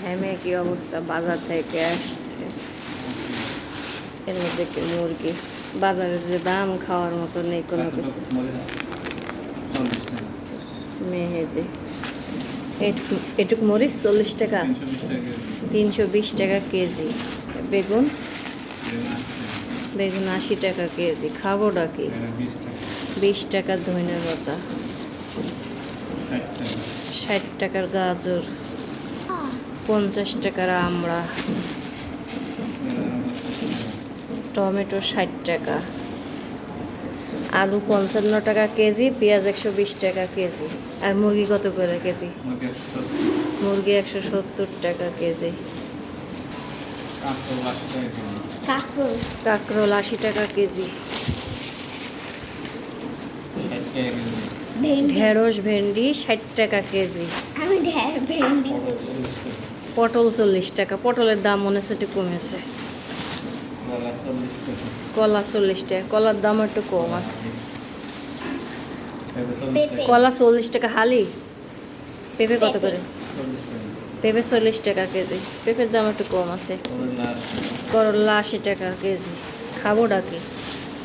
ঘেমে কি অবস্থা বাজার থেকে আসছে। এর মধ্যে কি মুরগি? বাজারে যে দাম খাওয়ার মতো নেই কোনো কিছু। মেহেদি। এটুকু এটুকু মরিচ চল্লিশ টাকা। তিনশো বিশ টাকা কেজি। বেগুন? বেগুন আশি টাকা। কেজি। খাবোটা কি? বিশ টাকার ধনের পাতা। ষাট টাকার গাজর। পঞ্চাশ টাকার আমড়া টমেটো ষাট টাকা। আলু পঞ্চান্ন টাকা কেজি পেঁয়াজ একশো বিশ টাকা কেজি। আর মুরগি কত করে কেজি? মুরগি একশো সত্তর। টাকা কেজি। কাঁকরোল আশি টাকা কেজি। ঢেঁড়স ভেন্ডি ষাট টাকা কেজি। আমি ভেন্ডি। পটল চল্লিশ টাকা পটলের দাম মনে হচ্ছে একটু কমেছে। কলা চল্লিশ টাকা কলার দাম একটু কম আছে। কলা চল্লিশ টাকা হালি? পেঁপে কত করে? পেঁপে চল্লিশ টাকা কেজি পেঁপের দাম একটু কম আছে। করলা আশি টাকা কেজি খাব ডাকে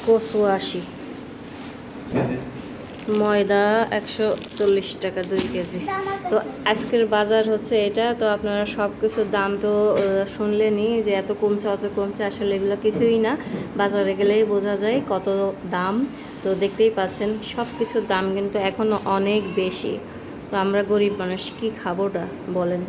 কচু আশি। ময়দা একশো চল্লিশ টাকা দুই কেজি। তো আজকের বাজার হচ্ছে এটা। তো আপনারা সব কিছুর দাম তো আহ, শুনলেনই যে এত কমছে অত কমছে আসলে এগুলো কিছুই না। বাজারে গেলেই বোঝা যায় কত দাম। তো দেখতেই পাচ্ছেন সব কিছুর দাম কিন্তু এখনও অনেক বেশি। তো আমরা গরিব মানুষ কি খাবোটা বলেন?